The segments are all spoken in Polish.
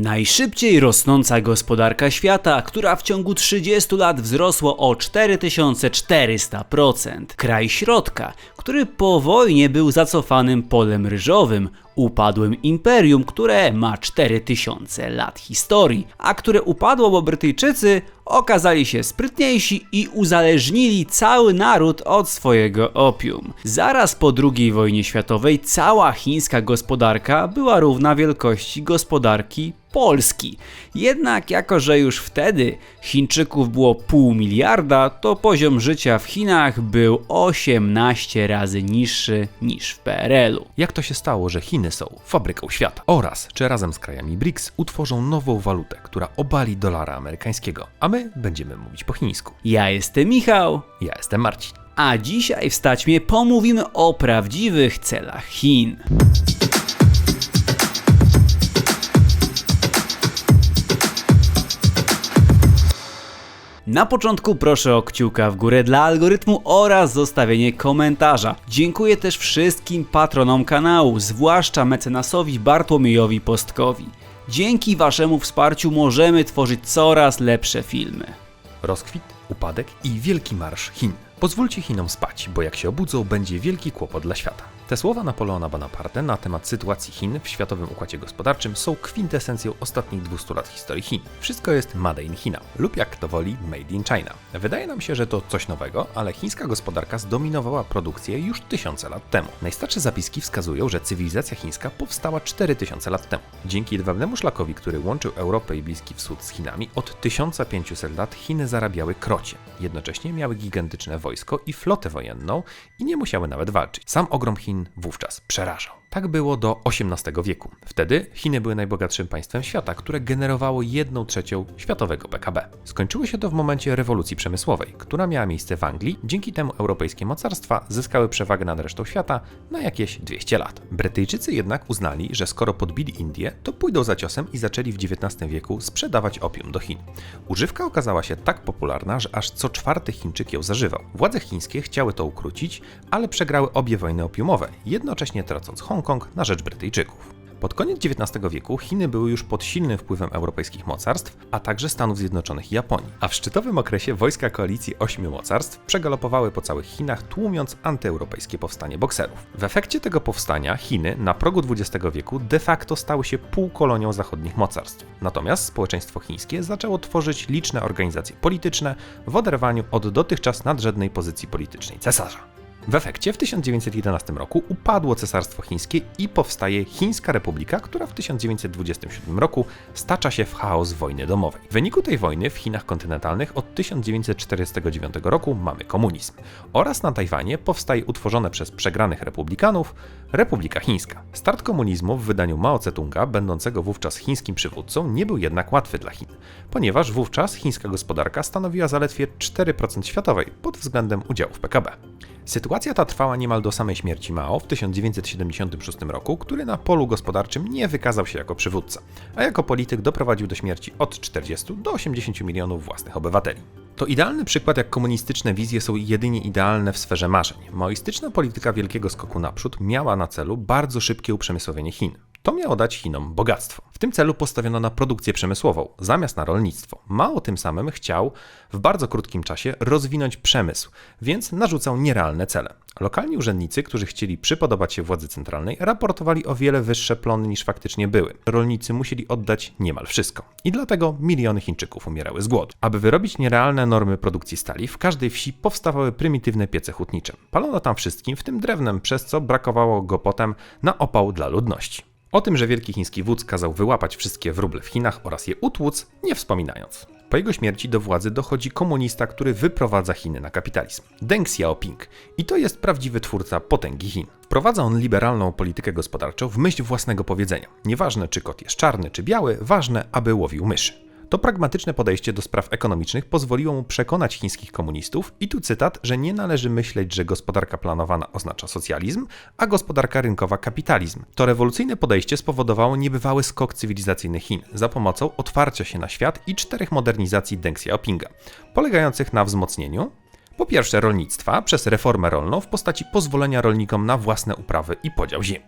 Najszybciej rosnąca gospodarka świata, która w ciągu 30 lat wzrosła o 4400%. Kraj środka, który po wojnie był zacofanym polem ryżowym, upadłym imperium, które ma 4000 lat historii, a które upadło, bo Brytyjczycy okazali się sprytniejsi i uzależnili cały naród od swojego opium. Zaraz po II wojnie światowej cała chińska gospodarka była równa wielkości gospodarki Polski. Jednak jako, że już wtedy Chińczyków było pół miliarda, to poziom życia w Chinach był 18 razy niższy niż w PRL-u. Jak to się stało, że Chiny są fabryką świata? Oraz czy razem z krajami BRICS utworzą nową walutę, która obali dolara amerykańskiego, a my będziemy mówić po chińsku. Ja jestem Michał, Ja jestem Marcin. a dzisiaj w Staćmie pomówimy o prawdziwych celach Chin. Na początku proszę o kciuka w górę dla algorytmu oraz zostawienie komentarza. Dziękuję też wszystkim patronom kanału, zwłaszcza mecenasowi Bartłomiejowi Postkowi. Dzięki waszemu wsparciu możemy tworzyć coraz lepsze filmy. Rozkwit, upadek i wielki marsz Chin. Pozwólcie Chinom spać, bo jak się obudzą, będzie wielki kłopot dla świata. Te słowa Napoleona Bonaparte na temat sytuacji Chin w światowym układzie gospodarczym są kwintesencją ostatnich 200 lat historii Chin. Wszystko jest made in China, lub jak kto woli, made in China. Wydaje nam się, że to coś nowego, ale chińska gospodarka zdominowała produkcję już tysiące lat temu. Najstarsze zapiski wskazują, że cywilizacja chińska powstała 4000 lat temu. Dzięki jedwabiemu szlakowi, który łączył Europę i Bliski Wschód z Chinami, od 1500 lat Chiny zarabiały krocie. Jednocześnie miały gigantyczne wojsko i flotę wojenną i nie musiały nawet walczyć. Sam ogrom Chin wówczas przerażał. Tak było do XVIII wieku. Wtedy Chiny były najbogatszym państwem świata, które generowało 1 trzecią światowego PKB. Skończyło się to w momencie rewolucji przemysłowej, która miała miejsce w Anglii. Dzięki temu europejskie mocarstwa zyskały przewagę nad resztą świata na jakieś 200 lat. Brytyjczycy jednak uznali, że skoro podbili Indię, to pójdą za ciosem i zaczęli w XIX wieku sprzedawać opium do Chin. Używka okazała się tak popularna, że aż co czwarty Chińczyk ją zażywał. Władze chińskie chciały to ukrócić, ale przegrały obie wojny opiumowe, jednocześnie tracąc Hongkong na rzecz Brytyjczyków. Pod koniec XIX wieku Chiny były już pod silnym wpływem europejskich mocarstw, a także Stanów Zjednoczonych i Japonii. A w szczytowym okresie wojska koalicji ośmiu mocarstw przegalopowały po całych Chinach, tłumiąc antyeuropejskie powstanie bokserów. W efekcie tego powstania Chiny na progu XX wieku de facto stały się półkolonią zachodnich mocarstw. Natomiast społeczeństwo chińskie zaczęło tworzyć liczne organizacje polityczne w oderwaniu od dotychczas nadrzędnej pozycji politycznej cesarza. W efekcie w 1911 roku upadło Cesarstwo Chińskie i powstaje Chińska Republika, która w 1927 roku stacza się w chaos wojny domowej. W wyniku tej wojny w Chinach kontynentalnych od 1949 roku mamy komunizm oraz na Tajwanie powstaje utworzone przez przegranych republikanów Republika Chińska. Start komunizmu w wydaniu Mao Tse-tunga, będącego wówczas chińskim przywódcą, nie był jednak łatwy dla Chin, ponieważ wówczas chińska gospodarka stanowiła zaledwie 4% światowej pod względem udziału w PKB. Sytuacja ta trwała niemal do samej śmierci Mao w 1976 roku, który na polu gospodarczym nie wykazał się jako przywódca, a jako polityk doprowadził do śmierci od 40 do 80 milionów własnych obywateli. To idealny przykład, jak komunistyczne wizje są jedynie idealne w sferze marzeń. Maoistyczna polityka wielkiego skoku naprzód miała na celu bardzo szybkie uprzemysłowienie Chin. To miało dać Chinom bogactwo. W tym celu postawiono na produkcję przemysłową, zamiast na rolnictwo. Mao tym samym chciał w bardzo krótkim czasie rozwinąć przemysł, więc narzucał nierealne cele. Lokalni urzędnicy, którzy chcieli przypodobać się władzy centralnej, raportowali o wiele wyższe plony niż faktycznie były. Rolnicy musieli oddać niemal wszystko. I dlatego miliony Chińczyków umierały z głodu. Aby wyrobić nierealne normy produkcji stali, w każdej wsi powstawały prymitywne piece hutnicze. Palono tam wszystkim, w tym drewnem, przez co brakowało go potem na opał dla ludności. O tym, że wielki chiński wódz kazał wyłapać wszystkie wróble w Chinach oraz je utłuc, nie wspominając. Po jego śmierci do władzy dochodzi komunista, który wyprowadza Chiny na kapitalizm. Deng Xiaoping. I to jest prawdziwy twórca potęgi Chin. Wprowadza on liberalną politykę gospodarczą w myśl własnego powiedzenia. Nieważne czy kot jest czarny czy biały, ważne, aby łowił myszy. To pragmatyczne podejście do spraw ekonomicznych pozwoliło mu przekonać chińskich komunistów, i tu cytat, że nie należy myśleć, że gospodarka planowana oznacza socjalizm, a gospodarka rynkowa kapitalizm. To rewolucyjne podejście spowodowało niebywały skok cywilizacyjny Chin za pomocą otwarcia się na świat i czterech modernizacji Deng Xiaopinga, polegających na wzmocnieniu Po pierwsze rolnictwa przez reformę rolną w postaci pozwolenia rolnikom na własne uprawy i podział ziemi.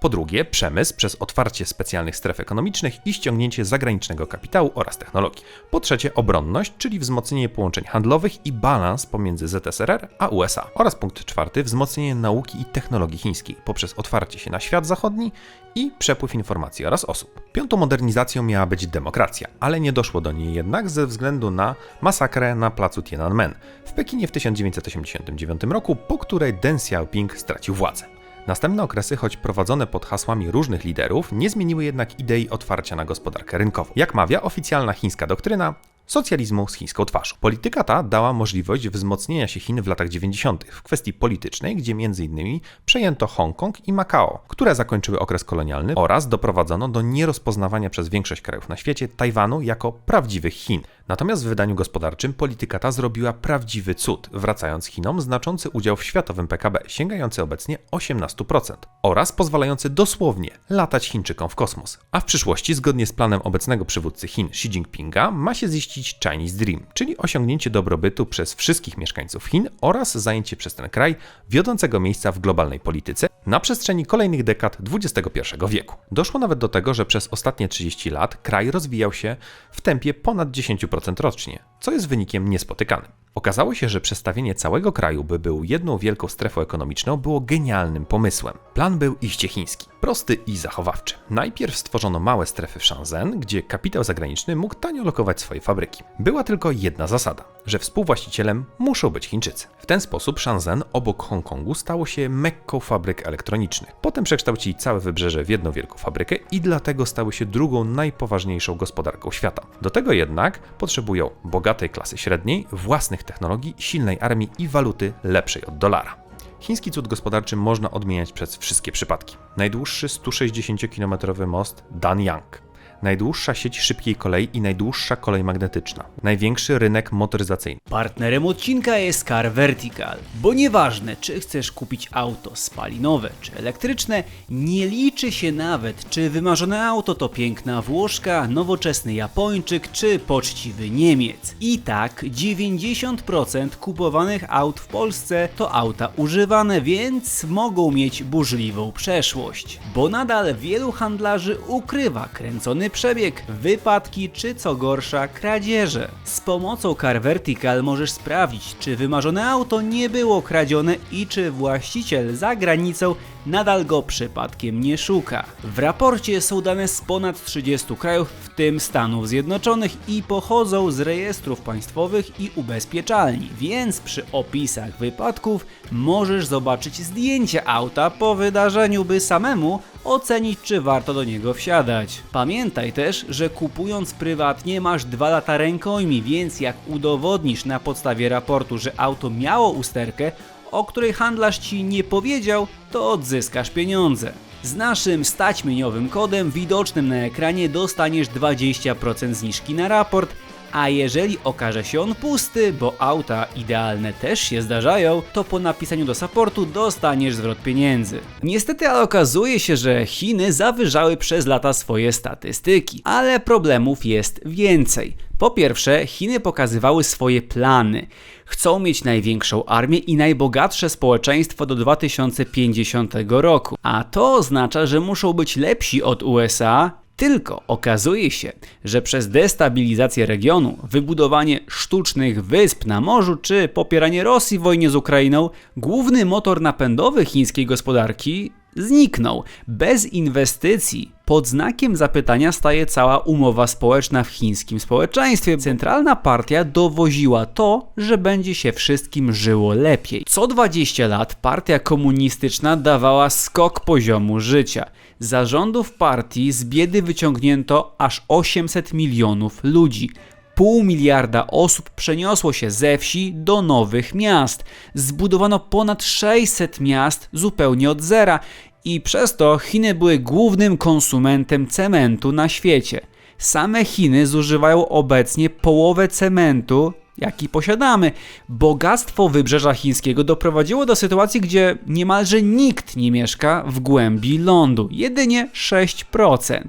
Po drugie przemysł przez otwarcie specjalnych stref ekonomicznych i ściągnięcie zagranicznego kapitału oraz technologii. Po trzecie obronność, czyli wzmocnienie połączeń handlowych i balans pomiędzy ZSRR a USA. Oraz punkt czwarty wzmocnienie nauki i technologii chińskiej poprzez otwarcie się na świat zachodni i przepływ informacji oraz osób. Piątą modernizacją miała być demokracja, ale nie doszło do niej jednak ze względu na masakrę na placu Tiananmen w Pekinie w 1989 roku, po której Deng Xiaoping stracił władzę. Następne okresy, choć prowadzone pod hasłami różnych liderów, nie zmieniły jednak idei otwarcia na gospodarkę rynkową. Jak mawia oficjalna chińska doktryna, socjalizmu z chińską twarzą. Polityka ta dała możliwość wzmocnienia się Chin w latach 90. w kwestii politycznej, gdzie m.in. przejęto Hongkong i Makao, które zakończyły okres kolonialny oraz doprowadzono do nierozpoznawania przez większość krajów na świecie Tajwanu jako prawdziwych Chin. Natomiast w wydaniu gospodarczym polityka ta zrobiła prawdziwy cud, wracając Chinom znaczący udział w światowym PKB, sięgający obecnie 18%, oraz pozwalający dosłownie latać Chińczykom w kosmos. A w przyszłości, zgodnie z planem obecnego przywódcy Chin Xi Jinpinga, ma się ziścić Chinese Dream, czyli osiągnięcie dobrobytu przez wszystkich mieszkańców Chin oraz zajęcie przez ten kraj wiodącego miejsca w globalnej polityce na przestrzeni kolejnych dekad XXI wieku. Doszło nawet do tego, że przez ostatnie 30 lat kraj rozwijał się w tempie ponad 10% rocznie, co jest wynikiem niespotykanym. Okazało się, że przestawienie całego kraju, by był jedną wielką strefą ekonomiczną, było genialnym pomysłem. Plan był iście chiński, prosty i zachowawczy. Najpierw stworzono małe strefy w Shenzhen, gdzie kapitał zagraniczny mógł tanio lokować swoje fabryki. Była tylko jedna zasada, że współwłaścicielem muszą być Chińczycy. W ten sposób Shenzhen obok Hongkongu stało się mekką fabryk elektronicznych. Potem przekształcili całe wybrzeże w jedną wielką fabrykę i dlatego stały się drugą najpoważniejszą gospodarką świata. Do tego jednak potrzebują bogatej klasy średniej, własnych technologii, silnej armii i waluty lepszej od dolara. Chiński cud gospodarczy można odmieniać przez wszystkie przypadki. Najdłuższy 160-kilometrowy most Danyang. Najdłuższa sieć szybkiej kolei i najdłuższa kolej magnetyczna. Największy rynek motoryzacyjny. Partnerem odcinka jest Car Vertical, bo nieważne czy chcesz kupić auto spalinowe czy elektryczne, nie liczy się nawet czy wymarzone auto to piękna Włoszka, nowoczesny Japończyk czy poczciwy Niemiec. I tak 90% kupowanych aut w Polsce to auta używane, więc mogą mieć burzliwą przeszłość. Bo nadal wielu handlarzy ukrywa kręcony przebieg, wypadki czy co gorsza kradzieże. Z pomocą Car Vertical możesz sprawdzić, czy wymarzone auto nie było kradzione i czy właściciel za granicą nadal go przypadkiem nie szuka. W raporcie są dane z ponad 30 krajów, w tym Stanów Zjednoczonych i pochodzą z rejestrów państwowych i ubezpieczalni, więc przy opisach wypadków możesz zobaczyć zdjęcie auta po wydarzeniu, by samemu ocenić, czy warto do niego wsiadać. Pamiętaj też, że kupując prywatnie masz 2 lata rękojmi, więc jak udowodnisz na podstawie raportu, że auto miało usterkę, o której handlarz ci nie powiedział, to odzyskasz pieniądze. Z naszym staćmieniowym kodem widocznym na ekranie dostaniesz 20% zniżki na raport, a jeżeli okaże się on pusty, bo auta idealne też się zdarzają, to po napisaniu do supportu dostaniesz zwrot pieniędzy. Niestety, ale okazuje się, że Chiny zawyżały przez lata swoje statystyki, ale problemów jest więcej. Po pierwsze, Chiny pokazywały swoje plany. Chcą mieć największą armię i najbogatsze społeczeństwo do 2050 roku, a to oznacza, że muszą być lepsi od USA tylko okazuje się, że przez destabilizację regionu, wybudowanie sztucznych wysp na morzu czy popieranie Rosji w wojnie z Ukrainą, główny motor napędowy chińskiej gospodarki zniknął. Bez inwestycji pod znakiem zapytania staje cała umowa społeczna w chińskim społeczeństwie. Centralna partia dowoziła to, że będzie się wszystkim żyło lepiej. Co 20 lat partia komunistyczna dawała skok poziomu życia. Zarządów partii z biedy wyciągnięto aż 800 milionów ludzi. Pół miliarda osób przeniosło się ze wsi do nowych miast. Zbudowano ponad 600 miast zupełnie od zera i przez to Chiny były głównym konsumentem cementu na świecie. Same Chiny zużywają obecnie połowę cementu jaki posiadamy. Bogactwo wybrzeża chińskiego doprowadziło do sytuacji, gdzie niemalże nikt nie mieszka w głębi lądu, jedynie 6%.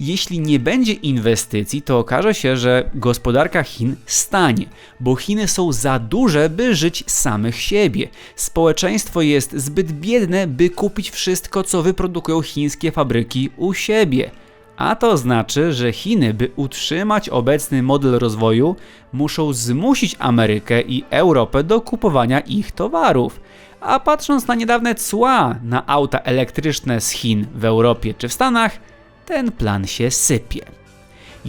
Jeśli nie będzie inwestycji, to okaże się, że gospodarka Chin stanie, bo Chiny są za duże, by żyć samych siebie. Społeczeństwo jest zbyt biedne, by kupić wszystko, co wyprodukują chińskie fabryki u siebie. A to znaczy, że Chiny, by utrzymać obecny model rozwoju, muszą zmusić Amerykę i Europę do kupowania ich towarów. A patrząc na niedawne cła na auta elektryczne z Chin w Europie czy w Stanach, ten plan się sypie.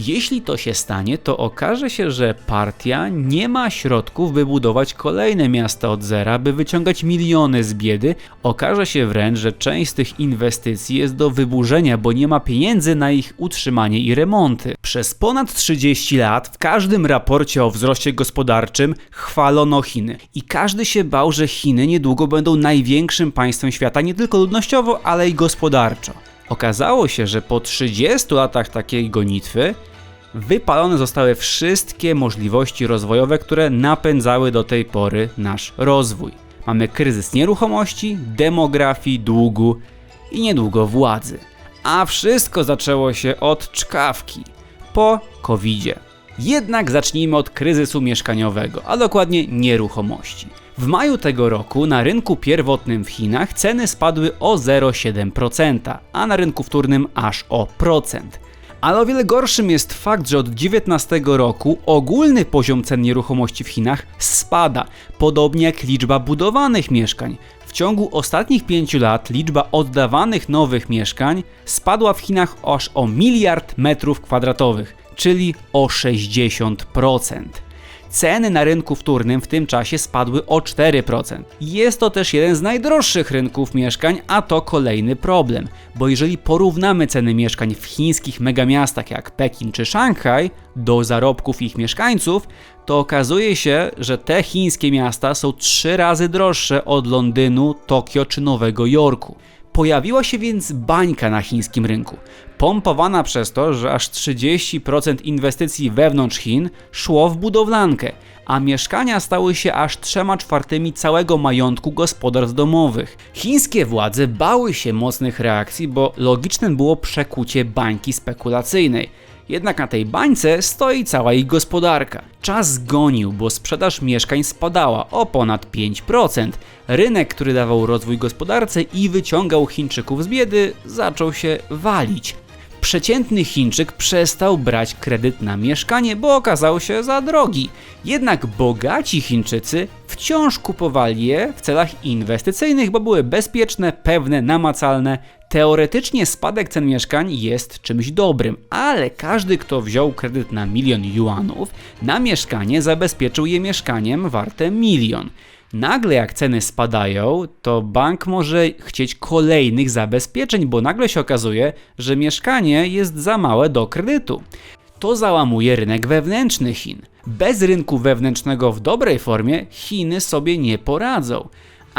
Jeśli to się stanie, to okaże się, że partia nie ma środków, by budować kolejne miasta od zera, by wyciągać miliony z biedy. Okaże się wręcz, że część z tych inwestycji jest do wyburzenia, bo nie ma pieniędzy na ich utrzymanie i remonty. Przez ponad 30 lat w każdym raporcie o wzroście gospodarczym chwalono Chiny. I każdy się bał, że Chiny niedługo będą największym państwem świata, nie tylko ludnościowo, ale i gospodarczo. Okazało się, że po 30 latach takiej gonitwy wypalone zostały wszystkie możliwości rozwojowe, które napędzały do tej pory nasz rozwój. Mamy kryzys nieruchomości, demografii, długu i niedługo władzy. A wszystko zaczęło się od czkawki po COVID-zie. Jednak zacznijmy od kryzysu mieszkaniowego, a dokładnie nieruchomości. W maju tego roku na rynku pierwotnym w Chinach ceny spadły o 0,7%, a na rynku wtórnym aż o procent. Ale o wiele gorszym jest fakt, że od 2019 roku ogólny poziom cen nieruchomości w Chinach spada, podobnie jak liczba budowanych mieszkań. W ciągu ostatnich 5 lat liczba oddawanych nowych mieszkań spadła w Chinach aż o miliard metrów kwadratowych, czyli o 60%. Ceny na rynku wtórnym w tym czasie spadły o 4%. Jest to też jeden z najdroższych rynków mieszkań, a to kolejny problem, bo jeżeli porównamy ceny mieszkań w chińskich megamiastach jak Pekin czy Szanghaj do zarobków ich mieszkańców, to okazuje się, że te chińskie miasta są trzy razy droższe od Londynu, Tokio czy Nowego Jorku. Pojawiła się więc bańka na chińskim rynku, pompowana przez to, że aż 30% inwestycji wewnątrz Chin szło w budowlankę, a mieszkania stały się aż 3 czwartymi całego majątku gospodarstw domowych. Chińskie władze bały się mocnych reakcji, bo logicznym było przekucie bańki spekulacyjnej. Jednak na tej bańce stoi cała ich gospodarka. Czas gonił, bo sprzedaż mieszkań spadała o ponad 5%. Rynek, który dawał rozwój gospodarce i wyciągał Chińczyków z biedy, zaczął się walić. Przeciętny Chińczyk przestał brać kredyt na mieszkanie, bo okazał się za drogi. Jednak bogaci Chińczycy wciąż kupowali je w celach inwestycyjnych, bo były bezpieczne, pewne, namacalne. Teoretycznie spadek cen mieszkań jest czymś dobrym, ale każdy, kto wziął kredyt na milion juanów, na mieszkanie zabezpieczył je mieszkaniem warte milion. Nagle jak ceny spadają, to bank może chcieć kolejnych zabezpieczeń, bo nagle się okazuje, że mieszkanie jest za małe do kredytu. To załamuje rynek wewnętrzny Chin. Bez rynku wewnętrznego w dobrej formie Chiny sobie nie poradzą.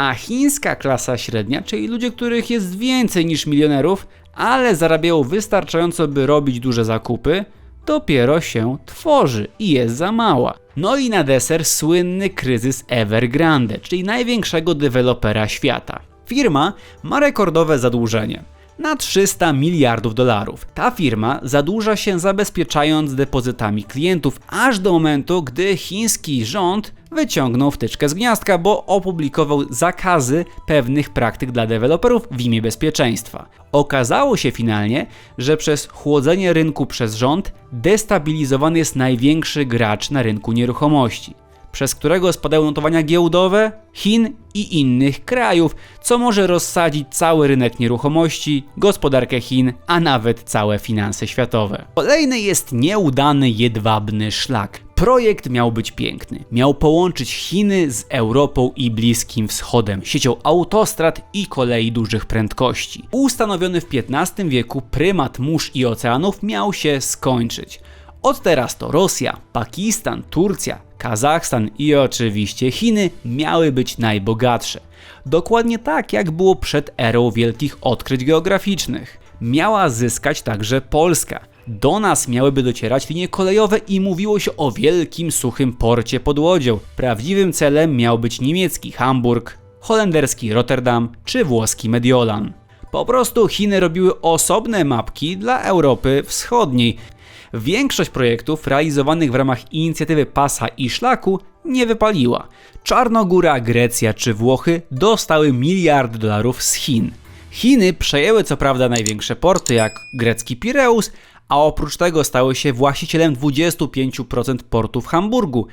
A chińska klasa średnia, czyli ludzie, których jest więcej niż milionerów, ale zarabiają wystarczająco, by robić duże zakupy, dopiero się tworzy i jest za mała. No i na deser słynny kryzys Evergrande, czyli największego dewelopera świata. Firma ma rekordowe zadłużenie na 300 miliardów dolarów. Ta firma zadłuża się zabezpieczając depozytami klientów aż do momentu, gdy chiński rząd wyciągnął wtyczkę z gniazdka, bo opublikował zakazy pewnych praktyk dla deweloperów w imię bezpieczeństwa. Okazało się finalnie, że przez chłodzenie rynku przez rząd destabilizowany jest największy gracz na rynku nieruchomości przez którego spadają notowania giełdowe Chin i innych krajów, co może rozsadzić cały rynek nieruchomości, gospodarkę Chin, a nawet całe finanse światowe. Kolejny jest nieudany jedwabny szlak. Projekt miał być piękny. Miał połączyć Chiny z Europą i Bliskim Wschodem, siecią autostrad i kolei dużych prędkości. Ustanowiony w XV wieku prymat mórz i oceanów miał się skończyć. Od teraz to Rosja, Pakistan, Turcja, Kazachstan i oczywiście Chiny miały być najbogatsze. Dokładnie tak jak było przed erą wielkich odkryć geograficznych. Miała zyskać także Polska, Do nas miałyby docierać linie kolejowe i mówiło się o wielkim, suchym porcie pod łodzią. Prawdziwym celem miał być niemiecki Hamburg, holenderski Rotterdam czy włoski Mediolan. Po prostu Chiny robiły osobne mapki dla Europy Wschodniej. Większość projektów realizowanych w ramach inicjatywy Pasa i Szlaku nie wypaliła. Czarnogóra, Grecja czy Włochy dostały miliardy dolarów z Chin. Chiny przejęły co prawda największe porty jak grecki Pireus, a oprócz tego stały się właścicielem 25% portu w Hamburgu.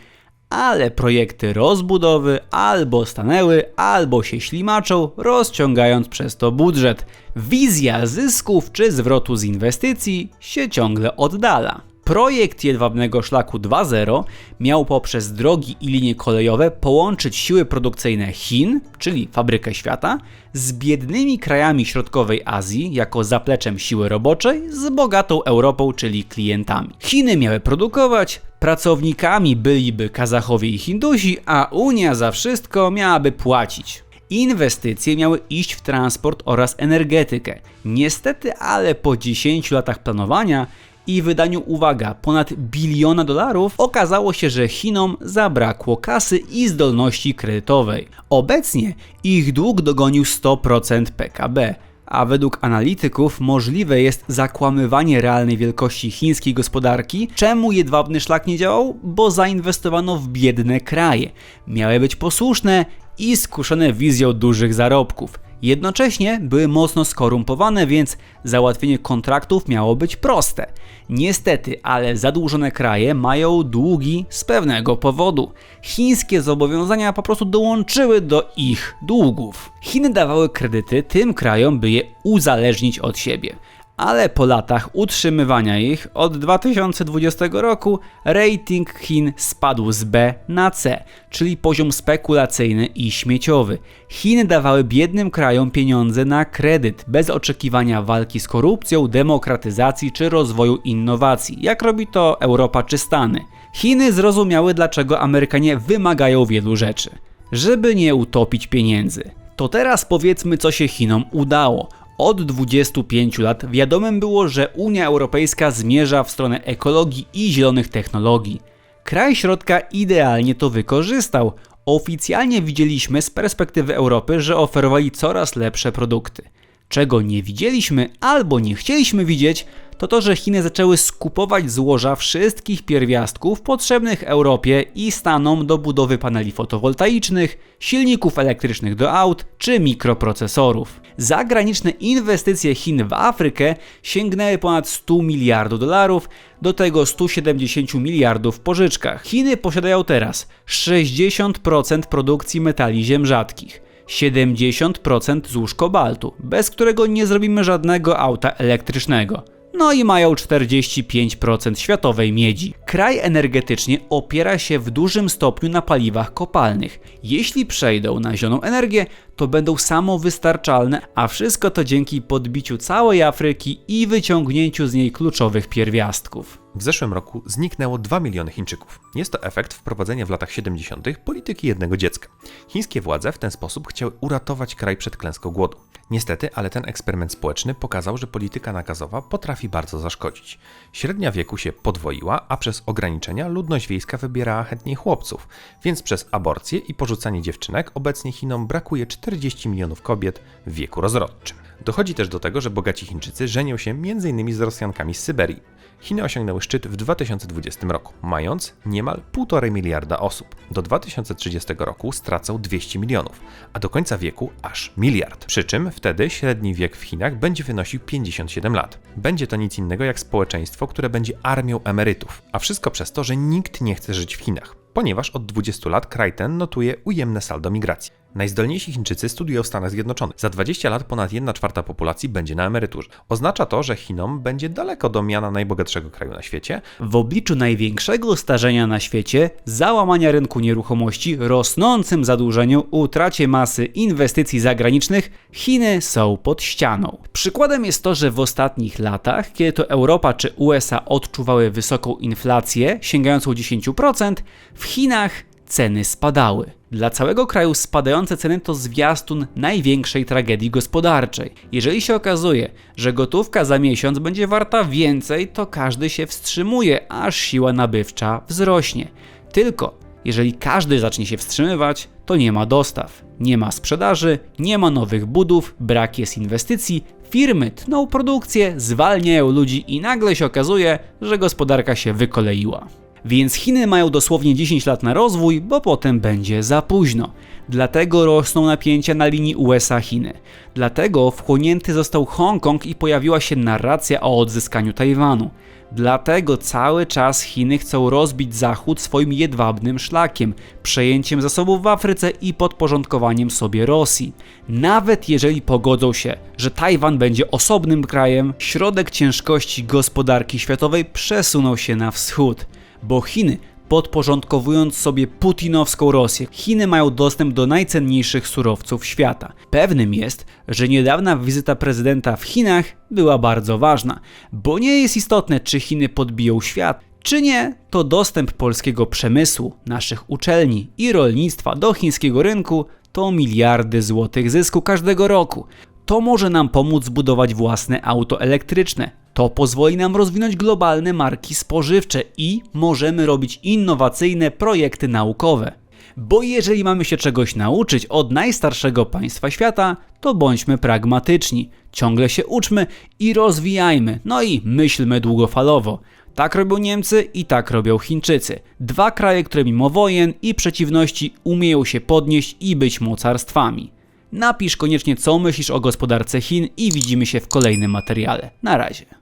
Ale projekty rozbudowy albo stanęły, albo się ślimaczą, rozciągając przez to budżet. Wizja zysków czy zwrotu z inwestycji się ciągle oddala. Projekt Jedwabnego Szlaku 2.0 miał poprzez drogi i linie kolejowe połączyć siły produkcyjne Chin, czyli fabrykę świata, z biednymi krajami środkowej Azji jako zapleczem siły roboczej z bogatą Europą, czyli klientami. Chiny miały produkować, pracownikami byliby Kazachowie i Hindusi, a Unia za wszystko miałaby płacić. Inwestycje miały iść w transport oraz energetykę. Niestety, ale po 10 latach planowania i wydaniu, uwaga, ponad biliona dolarów, okazało się, że Chinom zabrakło kasy i zdolności kredytowej. Obecnie ich dług dogonił 100% PKB. A według analityków możliwe jest zakłamywanie realnej wielkości chińskiej gospodarki. Czemu jedwabny szlak nie działał? Bo zainwestowano w biedne kraje. Miały być posłuszne i skuszone wizją dużych zarobków. Jednocześnie były mocno skorumpowane, więc załatwienie kontraktów miało być proste. Niestety, ale zadłużone kraje mają długi z pewnego powodu. Chińskie zobowiązania po prostu dołączyły do ich długów. Chiny dawały kredyty tym krajom, by je uzależnić od siebie ale po latach utrzymywania ich od 2020 roku rating Chin spadł z B na C, czyli poziom spekulacyjny i śmieciowy. Chiny dawały biednym krajom pieniądze na kredyt, bez oczekiwania walki z korupcją, demokratyzacji czy rozwoju innowacji, jak robi to Europa czy Stany. Chiny zrozumiały, dlaczego Amerykanie wymagają wielu rzeczy, żeby nie utopić pieniędzy. To teraz powiedzmy, co się Chinom udało. Od 25 lat wiadomym było, że Unia Europejska zmierza w stronę ekologii i zielonych technologii. Kraj środka idealnie to wykorzystał. Oficjalnie widzieliśmy z perspektywy Europy, że oferowali coraz lepsze produkty. Czego nie widzieliśmy albo nie chcieliśmy widzieć, to to, że Chiny zaczęły skupować złoża wszystkich pierwiastków potrzebnych Europie i Stanom do budowy paneli fotowoltaicznych, silników elektrycznych do aut czy mikroprocesorów. Zagraniczne inwestycje Chin w Afrykę sięgnęły ponad 100 miliardów dolarów, do tego 170 miliardów w pożyczkach. Chiny posiadają teraz 60% produkcji metali ziem rzadkich. 70% złóż kobaltu, bez którego nie zrobimy żadnego auta elektrycznego. No i mają 45% światowej miedzi. Kraj energetycznie opiera się w dużym stopniu na paliwach kopalnych. Jeśli przejdą na zieloną energię, to będą samowystarczalne, a wszystko to dzięki podbiciu całej Afryki i wyciągnięciu z niej kluczowych pierwiastków. W zeszłym roku zniknęło 2 miliony Chińczyków. Jest to efekt wprowadzenia w latach 70. polityki jednego dziecka. Chińskie władze w ten sposób chciały uratować kraj przed klęską głodu. Niestety, ale ten eksperyment społeczny pokazał, że polityka nakazowa potrafi bardzo zaszkodzić. Średnia wieku się podwoiła, a przez ograniczenia ludność wiejska wybierała chętniej chłopców, więc przez aborcję i porzucanie dziewczynek obecnie Chinom brakuje 40 milionów kobiet w wieku rozrodczym. Dochodzi też do tego, że bogaci Chińczycy żenią się m.in. z Rosjankami z Syberii. Chiny osiągnęły szczyt w 2020 roku, mając niemal 1,5 miliarda osób. Do 2030 roku stracą 200 milionów, a do końca wieku aż miliard. Przy czym wtedy średni wiek w Chinach będzie wynosił 57 lat. Będzie to nic innego jak społeczeństwo, które będzie armią emerytów. A wszystko przez to, że nikt nie chce żyć w Chinach ponieważ od 20 lat kraj ten notuje ujemne saldo migracji. Najzdolniejsi Chińczycy studiują w Stanach Zjednoczonych. Za 20 lat ponad 1 czwarta populacji będzie na emeryturze. Oznacza to, że Chinom będzie daleko do miana najbogatszego kraju na świecie. W obliczu największego starzenia na świecie, załamania rynku nieruchomości, rosnącym zadłużeniu, utracie masy inwestycji zagranicznych, Chiny są pod ścianą. Przykładem jest to, że w ostatnich latach, kiedy to Europa czy USA odczuwały wysoką inflację sięgającą 10%, w Chinach ceny spadały. Dla całego kraju spadające ceny to zwiastun największej tragedii gospodarczej. Jeżeli się okazuje, że gotówka za miesiąc będzie warta więcej, to każdy się wstrzymuje, aż siła nabywcza wzrośnie. Tylko jeżeli każdy zacznie się wstrzymywać, to nie ma dostaw, nie ma sprzedaży, nie ma nowych budów, brak jest inwestycji, firmy tną produkcję, zwalniają ludzi i nagle się okazuje, że gospodarka się wykoleiła. Więc Chiny mają dosłownie 10 lat na rozwój, bo potem będzie za późno. Dlatego rosną napięcia na linii USA-Chiny. Dlatego wchłonięty został Hongkong i pojawiła się narracja o odzyskaniu Tajwanu. Dlatego cały czas Chiny chcą rozbić Zachód swoim jedwabnym szlakiem, przejęciem zasobów w Afryce i podporządkowaniem sobie Rosji. Nawet jeżeli pogodzą się, że Tajwan będzie osobnym krajem, środek ciężkości gospodarki światowej przesunął się na wschód, bo Chiny podporządkowując sobie putinowską Rosję, Chiny mają dostęp do najcenniejszych surowców świata. Pewnym jest, że niedawna wizyta prezydenta w Chinach była bardzo ważna, bo nie jest istotne, czy Chiny podbiją świat, czy nie, to dostęp polskiego przemysłu, naszych uczelni i rolnictwa do chińskiego rynku to miliardy złotych zysku każdego roku. To może nam pomóc zbudować własne auto elektryczne. To pozwoli nam rozwinąć globalne marki spożywcze i możemy robić innowacyjne projekty naukowe. Bo jeżeli mamy się czegoś nauczyć od najstarszego państwa świata, to bądźmy pragmatyczni. Ciągle się uczmy i rozwijajmy, no i myślmy długofalowo. Tak robią Niemcy i tak robią Chińczycy. Dwa kraje, które mimo wojen i przeciwności umieją się podnieść i być mocarstwami. Napisz koniecznie co myślisz o gospodarce Chin i widzimy się w kolejnym materiale. Na razie.